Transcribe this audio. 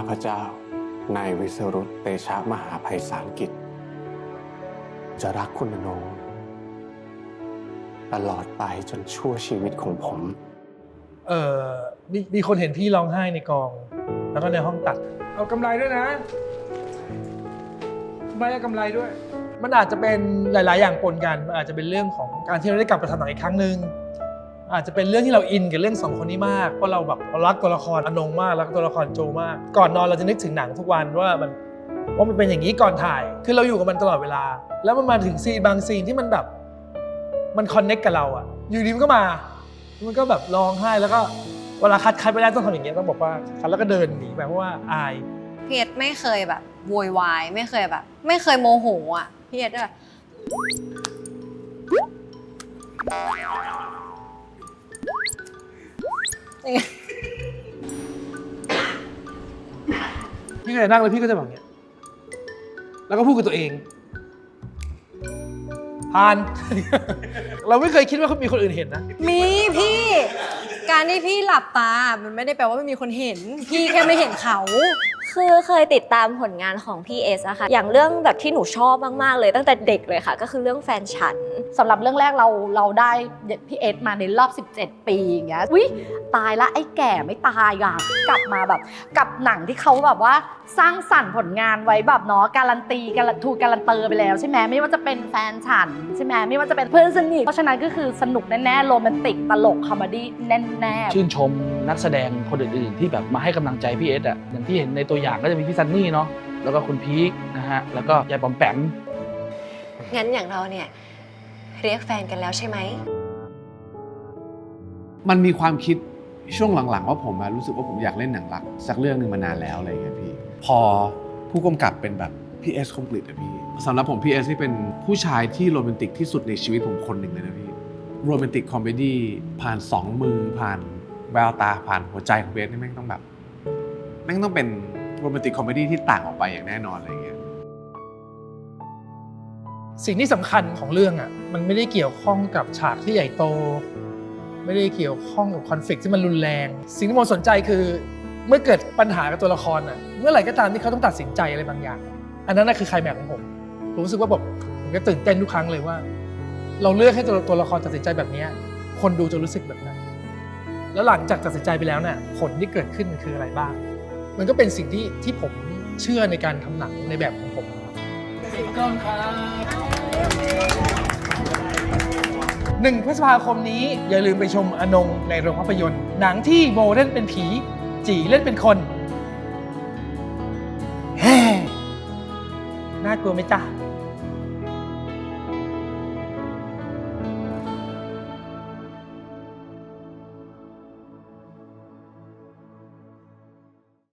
ข้าพเจ้านายวิสรุตเตชะมหาภัยสารกิจ จะรักคุณอนงตลอดไปจนชั่วชีวิตของผม เออมีมีคนเห็นพี่ร้องไห้ในกอง แล้วก็ในห้องตัด เอากำไรด้วยนะใบเอากำไรด้วย มันอาจจะเป็นหลาย ๆ อย่างปนกันมันอาจจะเป็นเรื่องของการที่เราได้กลับมาทำหนังอีกครั้งหนึ่ง อาจจะเป็นเรื่องที่เราอินกับเรื่องสองคนนี้มากเพราะเราแบบรักตัวละครอนงมากรักตัวละครโจมาก ก่อนนอนเราจะนึกถึงหนังทุกวันว่ามันว่ามันเป็นอย่างนี้ก่อนถ่าย คือเราอยู่กับมันตลอดเวลา แล้วมันมาถึงซีนบางซีนที่มันแบบ มันคอนเน็กกับเราอะอยู่ดีมันก็มา มันก็แบบร้องไห้แล้วก็เวลาคัดคัดไปแล้วต้องทำอย่างเงี้ยต้องบอกว่าคัดแล้วก็เดินหนีไปเพราะว่าอายพี่เอ็ดไม่เคยแบบโวยวายไม่เคยแบบ ไม่เคยโมโหอะพี่เอ็ดแบบอย่างเงี้ย พี่ก็จะนั่งแล้วพี่ก็จะแบบเนี้ย แล้วก็พูดกับตัวเอง ผ่าน เราไม่เคยคิดว่าเขามีคนอื่นเห็นนะ มีพี่ การที่พี่หลับตา มันไม่ได้แปลว่าไม่มีคนเห็น พี่แค่ไม่เห็นเขา คือเคยติดตามผลงานของพี่เอสอะค่ะ อย่างเรื่องแบบที่หนูชอบมาก ๆ เลยตั้งแต่เด็กเลยค่ะ ก็คือเรื่องแฟนฉัน สำหรับเรื่องแรกเราเราได้พี่เอสมาในรอบ 17 ปีอย่างเงี้ยวิตายละไอ้แก่ไม่ตายอะกลับมาแบบกับหนังที่เขาแบบว่าสร้างสรรค์ผลงานไว้แบบเนาะการันตีการันทูการันเตอร์ไปแล้วใช่ไหมไม่ว่าจะเป็นแฟนฉันใช่ไหมไม่ว่าจะเป็นเพื่อนสนิทเพราะฉะนั้นก็คือสนุกแน่ๆโรแมนติกตลกคอมเมดี้แน่ๆชื่นชมนักแสดงคนอื่นๆ ที่แบบมาให้กำลังใจพี่เอสอะอย่างที่เห็นในตัวอย่างก็จะมีพี่ซันนี่เนาะแล้วก็คุณพีคนะฮะแล้วก็ยายปอมแปมงั้นอย่างเราเนี่ยเรียกแฟนกันแล้วใช่ไหม มันมีความคิดช่วงหลังๆ ว่าผมอะรู้สึกว่าผมอยากเล่นหนังรัก สักเรื่องหนึ่งมานานแล้วอะไรอย่างเงี้ยพี่ พอผู้กำกับเป็นแบบ พี่เอสคอมพลีทอะพี่สำหรับผมพี่เอสนี่เป็นผู้ชายที่โรแมนติกที่สุดในชีวิตผมคนหนึ่งเลยนะพี่โรแมนติกคอมเมดี้ผ่านสองมือผ่านแววตาผ่านหัวใจของเบสนี่แม่งต้องแบบแม่งต้องเป็นโรแมนติกคอมเมดี้ที่ต่างออกไปอย่างแน่นอนอะไรเงี้ยสิ่งที่สำคัญของเรื่องอะมันไม่ได้เกี่ยวข้องกับฉากที่ใหญ่โต ไม่ได้เกี่ยวข้องกับคอนฟ lict ที่มันรุนแรง สิ่งที่ผมสนใจคือ เมื่อเกิดปัญหากับตัวละครอะเมื่อไหร่ก็ตามที่เขาต้องตัดสินใจอะไรบางอย่าง อันนั้นน่ะคือไคลแม็กซ์ของผมผมรู้สึกว่าแบบผมก็ตื่นเต้นทุกครั้งเลยว่า เราเลือกให้ตัวตัวละครตัดสินใจแบบเนี้ยคนดูจะรู้สึกแบบไหนแล้วหลังจากตัดสินใจไปแล้วเนี่ยผลที่เกิดขึ้นมันคืออะไรบ้าง มันก็เป็นสิ่งที่ที่ผมเชื่อในการทำหนังในแบบของผมหนึ่งพฤษภาคมนี้อย่าลืมไปชมอนงในโรงภาพยนตร์หนังที่โมเล่นเป็นผี จีเล่นเป็นคนแฮ่ น่ากลัวไหมจ๊ะ